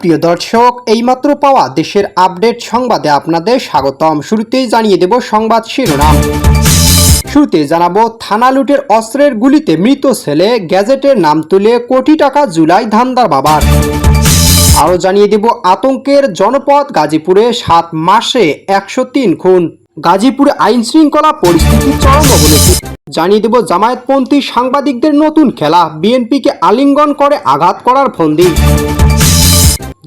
সুপ্রিয় দর্শক, এইমাত্র পাওয়া দেশের আপডেট সংবাদে আপনাদের স্বাগতম। শুরুতেই জানিয়ে দেব সংবাদ শিরোনাম। শুরুতে জানাব, থানা লুটের অস্ত্রের গুলিতে মৃত ছেলে, গ্যাজেটের নাম তুলে কোটি টাকা জুলাই ধান্দার বাবার। আরও জানিয়ে দেব, আতঙ্কের জনপদ গাজীপুরে সাত মাসে একশো তিন খুন। গাজীপুরে আইন শৃঙ্খলা পরিস্থিতি চরম অবনতি। জানিয়ে দেব, জামায়াতপন্থী সাংবাদিকদের নতুন খেলা। বিএনপিকে আলিঙ্গন করে আঘাত করার ফন্দি।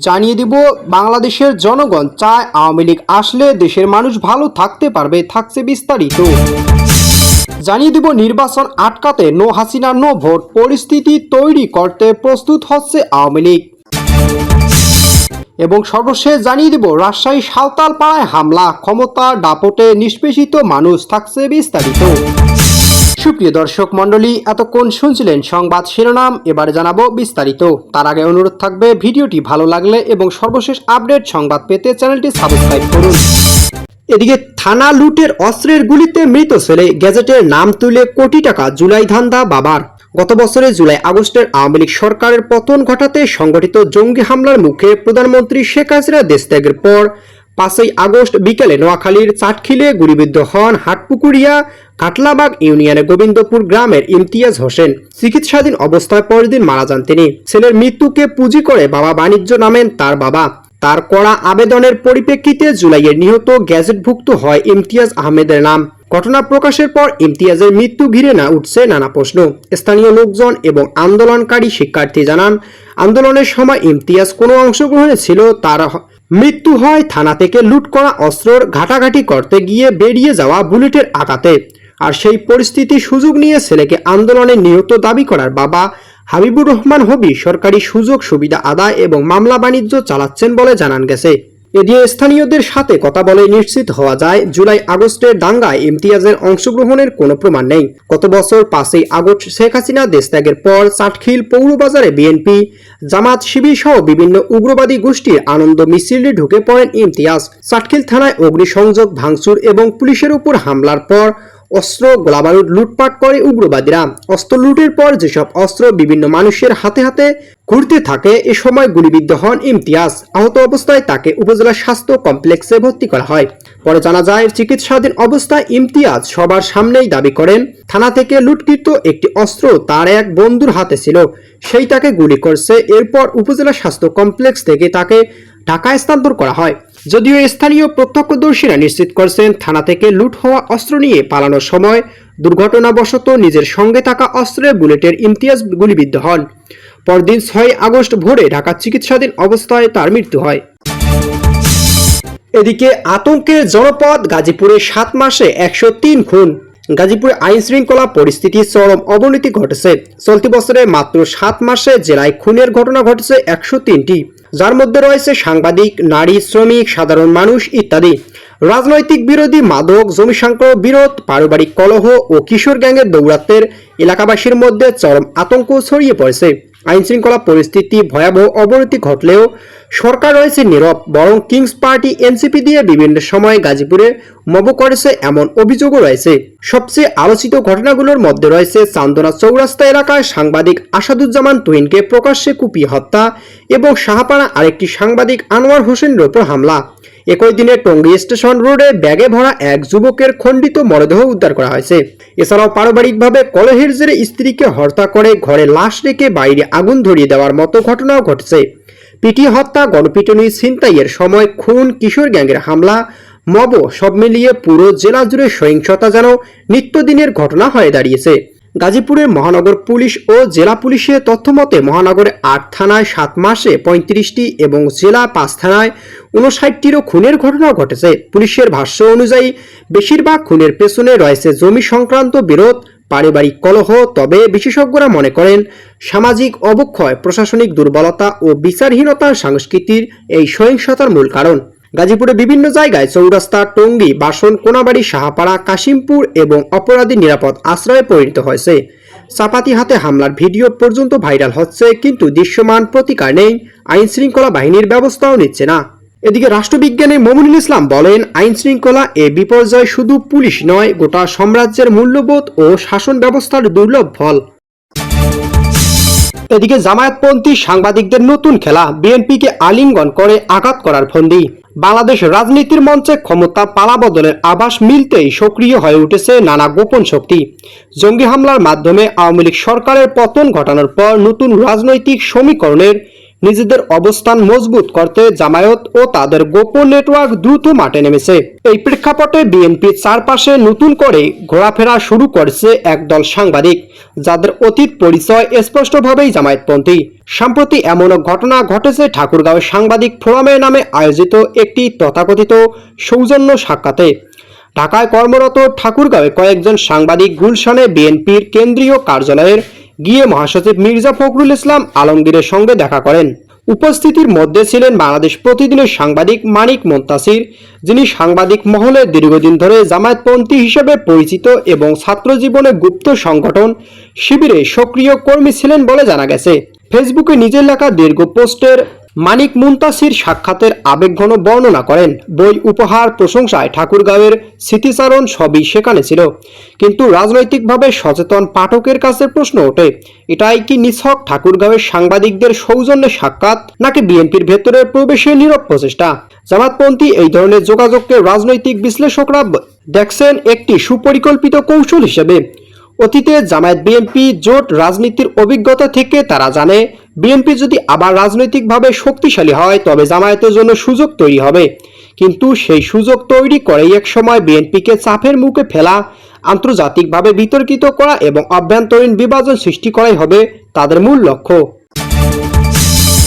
জানিয়ে দিব, বাংলাদেশের জনগণ চায় আওয়ামী লীগ আসলে দেশের মানুষ ভালো থাকতে পারবে, থাকছে বিস্তারিত। জানিয়ে দিব, নির্বাচন আটকাতে নো হাসিনা, নো ভোট, পরিস্থিতি তৈরি করতে প্রস্তুত হচ্ছে আওয়ামী লীগ। এবং সর্বশেষ জানিয়ে দিব, রাজশাহী সাঁওতাল পাড়ায় হামলা, ক্ষমতা দাপটে নিষ্পেষিত মানুষ, থাকছে বিস্তারিত। সুপ্রিয় দর্শক মণ্ডলী, এতক্ষণ শুনছিলেন সংবাদ শিরোনাম, এবারে জানাব বিস্তারিত। তার আগে অনুরোধ থাকবে, ভিডিওটি ভালো লাগলে এবং সর্বশেষ আপডেট সংবাদ পেতে চ্যানেলটি সাবস্ক্রাইব করুন। এদিকে থানা লুটের অস্ত্রের গুলিতে মৃত ছেলে, গ্যাজেটের নাম তুলে কোটি টাকা জুলাই ধান্দা বাবার। গত বছরে জুলাই আগস্টের আওয়ামী লীগ সরকারের পতন ঘটাতে সংগঠিত জঙ্গি হামলার মুখে প্রধানমন্ত্রী শেখ হাসিনা দেশ ত্যাগের পর পাঁচই আগস্ট বিকেলে নোয়াখালীর চাটখিলে গুলিবিদ্ধ হন হাটপুকুরিয়া, কাটলাবাগ ইউনিয়নের গোবিন্দপুর গ্রামের ইমতিয়াজ হোসেন। চিকিৎসাধীন অবস্থায় পরদিন মারা যান তিনি। ছেলের মৃত্যুকে পুঁজি করে বাবা বাণিজ্য নামেন তার বাবা। তার করা আবেদনের পরিপ্রেক্ষিতে জুলাইয়ের নিহত গ্যাজেটভুক্ত হয় ইমতিয়াজ আহমেদের নাম। ঘটনা প্রকাশের পর ইমতিয়াজের মৃত্যু ঘিরে না উঠছে নানা প্রশ্ন। স্থানীয় লোকজন এবং আন্দোলনকারী শিক্ষার্থী জানান, আন্দোলনের সময় ইমতিয়াজ কোনো অংশগ্রহণে ছিল, তার মৃত্যু হয় থানা থেকে লুট করা অস্ত্রর ঘাটাঘাটি করতে গিয়ে বেরিয়ে যাওয়া বুলেটের আঘাতে। আর সেই পরিস্থিতি সুযোগ নিয়ে ছেলেকে আন্দোলনে নিহত দাবি করার বাবা হাবিবুর রহমান হবি সরকারি সুযোগ সুবিধা আদায় এবং মামলা বাণিজ্য চালাচ্ছেন বলে জানান গেছে। এদিকে স্থানীয়দের সাথে কথা বলে নিশ্চিত হওয়া যায়, জুলাই আগস্টের দাঙ্গায় ইমতিয়াজের অংশগ্রহণের কোনো প্রমাণ নেই। গত বছর পাঁচই আগস্ট শেখ হাসিনা দেশত্যাগের পর চাটখিল পৌরবাজারে বিএনপি, জামাত শিবির সহ বিভিন্ন উগ্রবাদী গোষ্ঠীর আনন্দ মিছিলে ঢুকে পড়েন ইমতিয়াজ। চাটখিল থানায় অগ্নিসংযোগ, ভাঙচুর এবং পুলিশের উপর হামলার পর অস্ত্র, গোলাবারুদ লুটপাট করে উগ্রবাদীরা। অস্ত্র লুটের পর যেসব অস্ত্র বিভিন্ন মানুষের হাতে হাতে ঘুরতে থাকে, এ সময় গুলিবিদ্ধ হন ইমতিয়াজ। আহত অবস্থায় তাকে উপজেলা স্বাস্থ্য কমপ্লেক্সে ভর্তি করা হয়। পরে জানা যায়, চিকিৎসাধীন অবস্থায় ইমতিয়াজ সবার সামনেই দাবি করেন, থানা থেকে লুটকৃত একটি অস্ত্র তার এক বন্ধুর হাতে ছিল। সেই তাকে গুলি করছে। এরপর উপজেলা স্বাস্থ্য কমপ্লেক্স থেকে তাকে ঢাকায় স্থানান্তর করা হয়। যদিও স্থানীয় প্রত্যক্ষদর্শীরা নিশ্চিত করছেন থানা থেকে লুট হওয়া অস্ত্র নিয়ে পালানোর সময় দুর্ঘটনাবশত নিজের সঙ্গে থাকা অস্ত্রের বুলেটের ইমতিয়াজ গুলিবিদ্ধ হন। পরদিন ছয় আগস্ট ভোরে ঢাকা চিকিৎসাধীন অবস্থায় তার মৃত্যু হয়। এদিকে আতঙ্কের জনপদ গাজীপুরে সাত মাসে একশো তিন খুন। গাজীপুরে আইন শৃঙ্খলা পরিস্থিতি চরম অবনতি ঘটেছে। চলতি বছরে মাত্র সাত মাসে জেলায় খুনের ঘটনা ঘটেছে একশো তিনটি। যার মধ্যে রয়েছে সাংবাদিক, নারী, শ্রমিক, সাধারণ মানুষ ইত্যাদি। রাজনৈতিক বিরোধী মাদক, জমি সংক্রান্ত বিরোধ, পারিবারিক কলহ ও কিশোর গ্যাংয়ের দৌরাত্মের এলাকাবাসীর মধ্যে চরম আতঙ্ক ছড়িয়ে পড়েছে। আইন শৃঙ্খলা পরিস্থিতি ভয়াবহ অবনতি ঘটলেও সরকার রয়েছে নীরব, বরং কিংস পার্টি, এনসিপি দিয়ে বিভিন্ন সময় গাজীপুরে মব করেছে এমন অভিযোগও রয়েছে। সবচেয়ে আলোচিত ঘটনাগুলোর মধ্যে রয়েছে চান্দনা চৌরাস্তা এলাকায় সাংবাদিক আসাদুজ্জামান তুহিনকে প্রকাশ্যে কুপিয়ে হত্যা এবং শাহপাড়া আরেকটি সাংবাদিক আনোয়ার হোসেনের ওপর হামলা। একই দিনে টঙ্গী স্টেশন রোডে ব্যাগে ভরা এক যুবকের খণ্ডিত মরদেহ উদ্ধার করা হয়েছে। এছাড়াও পারিবারিকভাবে কলহের জেরে স্ত্রীকে হত্যা করে ঘরে লাশ রেখে বাইরে আগুন ধরিয়ে দেওয়ার মতো ঘটনাও ঘটেছে। পিটি হত্যা, গণপিটুনি, ছিনতাইয়ের সময় খুন, কিশোর গ্যাংয়ের হামলা, মব, সব মিলিয়ে পুরো জেলা জুড়ে সহিংসতা যেন নিত্যদিনের ঘটনা হয়ে দাঁড়িয়েছে। গাজীপুরের মহানগর পুলিশ ও জেলা পুলিশের তথ্যমতে মহানগরে আট থানায় সাত মাসে পঁয়ত্রিশটি এবং জেলা পাঁচ থানায় উনষাটটিরও খুনের ঘটনা ঘটেছে। পুলিশের ভাষ্য অনুযায়ী, বেশিরভাগ খুনের পেছনে রয়েছে জমি সংক্রান্ত বিরোধ, পারিবারিক কলহ, তবে বিশেষজ্ঞরা মনে করেন, সামাজিক অবক্ষয়, প্রশাসনিক দুর্বলতা ও বিচারহীনতার সংস্কৃতির এই সহিংসতার মূল কারণ। গাজীপুরে বিভিন্ন জায়গায় চৌরাস্তা, টঙ্গী, বাসন, কোনাবাড়ি, সাহাপাড়া, কাশিমপুর এবং অপরাধী নিরাপদ আশ্রয়ে পরিণত হয়েছে। চাপাতি হাতে হামলার ভিডিও পর্যন্ত ভাইরাল হচ্ছে, কিন্তু দৃশ্যমান প্রতিকার নেই আইন শৃঙ্খলা বাহিনীর ব্যবস্থাও নিচ্ছে না। এদিকে রাষ্ট্রবিজ্ঞানী মমিনুল ইসলাম বলেন আইন শৃঙ্খলা এ বিপর্যয় শুধু পুলিশ নয়, গোটা সাম্রাজ্যের মূল্যবোধ ও শাসন ব্যবস্থার দুর্লভ ফল। এদিকে জামায়াতপন্থী সাংবাদিকদের নতুন খেলা, বিএনপিকে আলিঙ্গন করে আঘাত করার ফন্দি। বাংলাদেশ রাজনীতির মঞ্চে ক্ষমতা পালাবদলের আভাস মিলতেই সক্রিয় হয়ে উঠেছে নানা গোপন শক্তি। জঙ্গি হামলার মাধ্যমে আওয়ামী লীগ সরকারের পতন ঘটানোর পর নতুন রাজনৈতিক সমীকরণের নিজেদের অবস্থান মজবুত করতে জামায়াত ও তাদের গোপন নেটওয়ার্ক দ্রুত মাঠে নেমেছে। এই প্রেক্ষাপটে বিএনপি চারপাশে নতুন করে ঘোরাফেরা শুরু করেছে একদল সাংবাদিক, যাদের অতীত পরিচয় স্পষ্টভাবেই জামায়াতপন্থী। সম্প্রতি এমন ঘটনা ঘটেছে ঠাকুরগাঁও সাংবাদিক ফোরামের নামে আয়োজিত একটি তথাকথিত সৌজন্য সাক্ষাতে। ঢাকায় কর্মরত ঠাকুরগাঁওয়ে কয়েকজন সাংবাদিক গুলশানে বিএনপির কেন্দ্রীয় কার্যালয়ের গিয়ে মহাসচিব মির্জা ফখরুল ইসলাম আলমগীরের সঙ্গে দেখা করেন। উপস্থিতির মধ্যে ছিলেন বাংলাদেশ প্রতিদিনের সাংবাদিক মানিক মোন্তাসির, যিনি সাংবাদিক মহলে দীর্ঘদিন ধরে জামায়াতপন্থী হিসেবে পরিচিত এবং ছাত্র জীবনে গুপ্ত সংগঠন শিবিরে সক্রিয় কর্মী ছিলেন বলে জানা গেছে। ফেসবুকে নিজের লেখা দীর্ঘ পোস্টের মানিক মুন্তাসির সাক্ষাতের আবেগঘন বর্ণনা করেন। বই উপহার প্রশংসায় ঠাকুরগাঁওয়ের স্মৃতিচারণ সবই সেখানে ছিল। কিন্তু রাজনৈতিকভাবে সচেতন পাঠকের কাছে প্রশ্ন ওঠে, এটাই কি নিছক ঠাকুরগাঁওয়ের সাংবাদিকদের সৌজন্যে সাক্ষাৎ, নাকি বিএনপির ভেতরে প্রবেশে নীরব প্রচেষ্টা? জামাতপন্থী এই ধরনের যোগাযোগকে রাজনৈতিক বিশ্লেষকরা দেখছেন একটি সুপরিকল্পিত কৌশল হিসেবে। অতীতে জামায়াত বিএনপি জোট রাজনীতির অভিজ্ঞতা থেকে তারা জানে, বিএনপি যদি আবার রাজনৈতিকভাবে শক্তিশালী হয়, তবে জামায়াতের জন্য সুযোগ তৈরি হবে। কিন্তু সেই সুযোগ তৈরি করেই এক সময় বিএনপিকে চাপের মুখে ফেলা, আন্তর্জাতিকভাবে বিতর্কিত করা এবং অভ্যন্তরীণ বিভাজন সৃষ্টি করাই হবে তাদের মূল লক্ষ্য।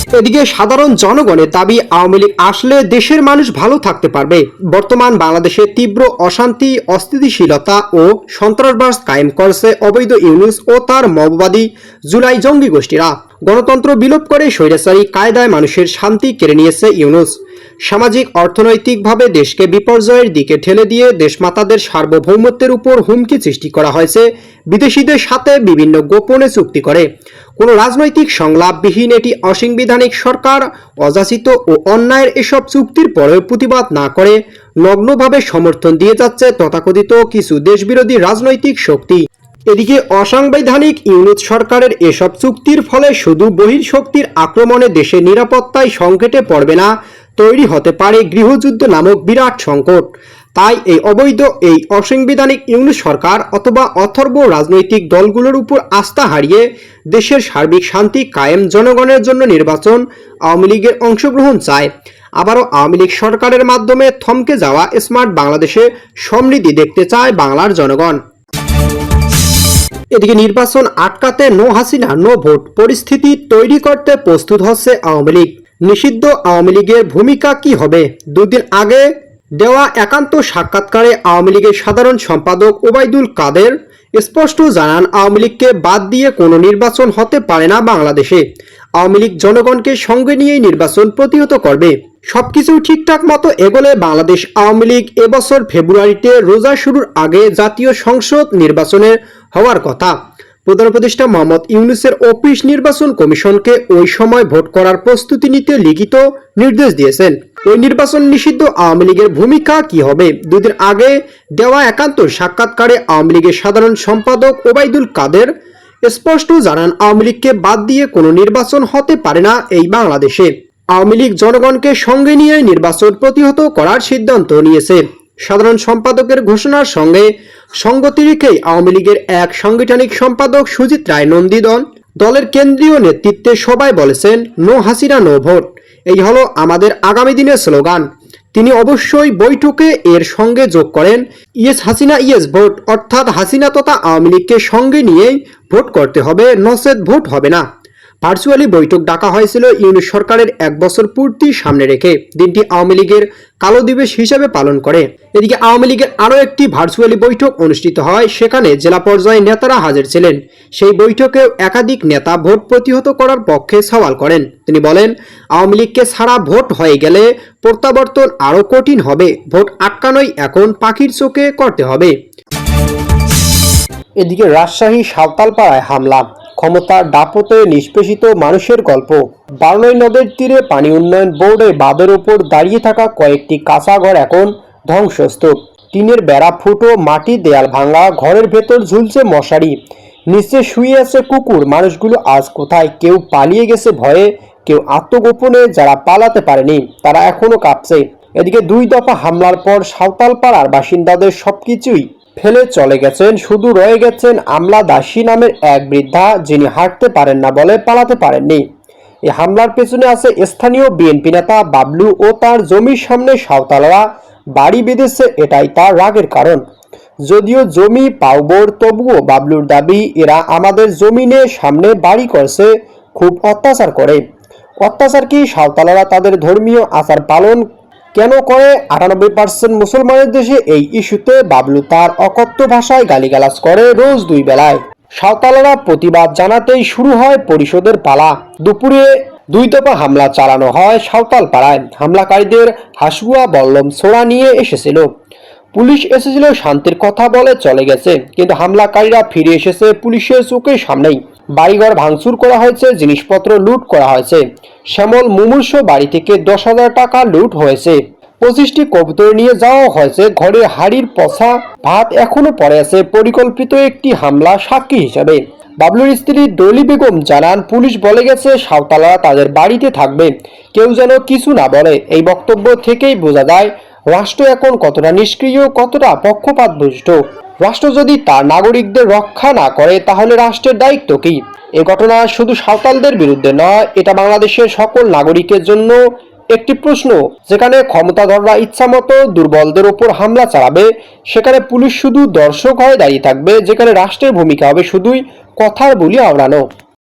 এদিকে সাধারণ জনগণের দাবি, আওয়ামী লীগ আসলে দেশের মানুষ ভালো থাকতে পারবে। বর্তমান বাংলাদেশে তীব্র অশান্তি, অস্থিতিশীলতা ও সন্ত্রাসবাস কায়েম করছে অবৈধ ইউনুস ও তার মববাদী জুলাই জঙ্গি গোষ্ঠীরা। গণতন্ত্র বিলোপ করে স্বৈরাচারী কায়দায় মানুষের শান্তি কেড়ে নিয়েছে ইউনুস। সামাজিক, অর্থনৈতিকভাবে দেশকে বিপর্যয়ের দিকে ঠেলে দিয়ে দেশমাতাদের সার্বভৌমত্বের উপর হুমকি সৃষ্টি করা হয়েছে, বিদেশিদের সাথে বিভিন্ন গোপনে চুক্তি করে। কোনো রাজনৈতিক সংলাপবিহীন এটি অসাংবিধানিক সরকার, অযাচিত ও অন্যায়ের এসব চুক্তির পরেও প্রতিবাদ না করে, নগ্নভাবে সমর্থন দিয়ে যাচ্ছে তথাকথিত কিছু দেশবিরোধী রাজনৈতিক শক্তি। এদিকে অসাংবিধানিক ইউনিট সরকারের এসব চুক্তির ফলে শুধু বহির্শক্তির আক্রমণে দেশের নিরাপত্তায় সংকটে পড়বে না, তৈরি হতে পারে গৃহযুদ্ধ নামক বিরাট সংকট। তাই এই অবৈধ, এই অসাংবিধানিক ইউনিট সরকার অথবা অথর্ব রাজনৈতিক দলগুলোর উপর আস্থা হারিয়ে দেশের সার্বিক শান্তি কায়েম জনগণের জন্য নির্বাচন আওয়ামী লীগের অংশগ্রহণ চায়। আবারও আওয়ামী লীগ সরকারের মাধ্যমে থমকে যাওয়া স্মার্ট বাংলাদেশে সমৃদ্ধি দেখতে চায় বাংলার জনগণ। এদিকে নির্বাচন আটকাতে নো হাসিনা, নো ভোট। পরিস্থিতি তৈরি করতে প্রস্তুত হচ্ছে আওয়ামী লীগ। নিষিদ্ধ আওয়ামী লীগের ভূমিকা কি হবে? দুদিন আগে দেওয়া একান্ত সাক্ষাৎকারে আওয়ামী লীগের সাধারণ সম্পাদক ওবায়দুল কাদের স্পষ্ট জানান, আওয়ামী লীগকে বাদ দিয়ে কোনো নির্বাচন হতে পারে না বাংলাদেশে। আওয়ামী লীগ জনগণকে সঙ্গে নিয়েই নির্বাচন প্রতিহত করবে। সবকিছু ঠিকঠাক মতো এগোলে বাংলাদেশ আওয়ামী লীগ এবছর ফেব্রুয়ারিতে রোজা শুরুর আগে জাতীয় সংসদ নির্বাচনের হওয়ার কথা। প্রধান উপদেষ্টা মোহাম্মদ ইউনুসের অফিস নির্বাচন কমিশনকে ওই সময় ভোট করার প্রস্তুতি নিতে লিখিত নির্দেশ দিয়েছেন। ওই নির্বাচন নিষিদ্ধ আওয়ামী লীগের ভূমিকা কি হবে? দুদিন আগে দেওয়া একান্ত সাক্ষাৎকারে আওয়ামী লীগের সাধারণ সম্পাদক ওবায়দুল কাদের স্পষ্ট জানান, আওয়ামী লীগকে বাদ দিয়ে কোনো নির্বাচন হতে পারে না এই বাংলাদেশে। আওয়ামী লীগ জনগণকে সঙ্গে নিয়ে নির্বাচন প্রতিহত করার সিদ্ধান্ত নিয়েছে। সাধারণ সম্পাদকের ঘোষণার সঙ্গে সঙ্গতি রেখেই আওয়ামী লীগের এক সাংগঠনিক সম্পাদক সুজিত রায় নন্দিদন দলের কেন্দ্রীয় নেতৃত্বে সবাই বলেছেন, নো হাসিনা, নো ভোট। এই হলো আমাদের আগামী দিনের স্লোগান। তিনি অবশ্যই বৈঠকে এর সঙ্গে যোগ করেন, ইয়েস হাসিনা, ইয়েস ভোট। অর্থাৎ হাসিনা তথা আওয়ামী লীগকে সঙ্গে নিয়েই ভোট করতে হবে, নসেদ ভোট হবে না। ভার্চুয়ালি বৈঠক ডাকা হয়েছিল ইউনিট সরকারের এক বছর পূর্তি সামনে রেখে। দিনটি আওয়ামী লীগের কালো দিবস হিসেবে পালন করে। এদিকে আওয়ামী লীগের আরও একটি ভার্চুয়ালি বৈঠক অনুষ্ঠিত হয়, সেখানে জেলা পর্যায়ে নেতারা হাজির ছিলেন। সেই বৈঠকেও একাধিক নেতা ভোট প্রতিহত করার পক্ষে সওয়াল করেন। তিনি বলেন, আওয়ামী লীগকে ছাড়া ভোট হয়ে গেলে প্রত্যাবর্তন আরও কঠিন হবে, ভোট আটকানোই এখন পাখির চোখে করতে হবে। এদিকে রাজশাহী সাঁওতালপাড়ায় হামলা। ক্ষমতার দাপটে নিষ্পেষিত মানুষের গল্প। বারনই নদের তীরে পানি উন্নয়ন বোর্ডে বাঁধের ওপর দাঁড়িয়ে থাকা কয়েকটি কাঁচা ঘর এখন ধ্বংসস্তূপ। টিনের বেড়া ফুটো, মাটি, দেয়াল ভাঙা, ঘরের ভেতর ঝুলছে মশারি। নিচে শুয়ে আছে কুকুর, মানুষগুলো আজ কোথায়? কেউ পালিয়ে গেছে ভয়ে, কেউ আত্মগোপনে যারা পালাতে পারেনি, তারা এখনও কাঁপছে। এদিকে দুই দফা হামলার পর সাঁওতাল পাড়ার বাসিন্দাদের সবকিছুই ফেলে চলে গেছেন, শুধু রয়ে গেছেন আমলা দাসী নামের এক বৃদ্ধা যিনি হাঁটতে পারেন না বলে পালাতে পারেননি। এই হামলার পেছনে আছে স্থানীয় বিএনপি নেতা বাবলু ও তার জমির সামনে সাঁওতালরা। বাড়ি বেঁধেছে এটাই তার রাগের কারণ। যদিও জমি পাওবর, তবুও বাবলুর দাবি, এরা আমাদের জমিনে সামনে বাড়ি করছে, খুব অত্যাচার করে। অত্যাচার কি সাঁওতালরা তাদের ধর্মীয় আচার পালন কেন করে? আটানব্বই পার্সেন্ট মুসলমানের দেশে এই ইস্যুতে বাবলু তার অকথ্য ভাষায় গালিগালাজ করে রোজ দুই বেলায়। সাঁওতালরা প্রতিবাদ জানাতেই শুরু হয় পরিষদের পালা। দুপুরে দুই দফা হামলা চালানো হয় সাঁওতাল পাড়ায়। হামলাকারীদের হাসুয়া বল্লম ছোড়া নিয়ে এসেছিল। পুলিশ এসেছিল শান্তির কথা বলে চলে গেছে, কিন্তু হামলাকারীরা ফিরে এসেছে পুলিশের চোখের সামনেই। বাড়িঘর ভাঙচুর করা হয়েছে, জিনিসপত্র লুট করা হয়েছে। শ্যামল মুমূর্ষ বাড়ি থেকে দশ হাজার টাকা লুট হয়েছে। পঁচিশটি কবুতর নিয়ে যাওয়া হয়েছে, ঘরে হাড়ির পচা ভাত এখনও পড়ে আছে। পরিকল্পিত একটি হামলা সাক্ষী হিসাবে। বাবলুর স্ত্রী ডলি বেগম জানান, পুলিশ বলে গেছে, সাঁওতালরা তাদের বাড়িতে থাকবে। কেউ যেন কিছু না বলে। এই বক্তব্য থেকেই বোঝা যায় রাষ্ট্র এখন কতটা নিষ্ক্রিয়, কতটা পক্ষপাতদুষ্ট রাষ্ট্র যদি তার নাগরিকদের রক্ষা না করে, তাহলে রাষ্ট্রের দায়িত্ব কি? এ ঘটনা শুধু সাঁওতালদের বিরুদ্ধে নয়, এটা বাংলাদেশের সকল নাগরিকের জন্য একটি প্রশ্ন। যেখানে ক্ষমতাধররা ইচ্ছামতো দুর্বলদের ওপর হামলা চালাবে, সেখানে পুলিশ শুধু দর্শক হয়ে দাঁড়িয়ে থাকবে, যেখানে রাষ্ট্রের ভূমিকা হবে শুধুই কথার বলি আওড়ানো।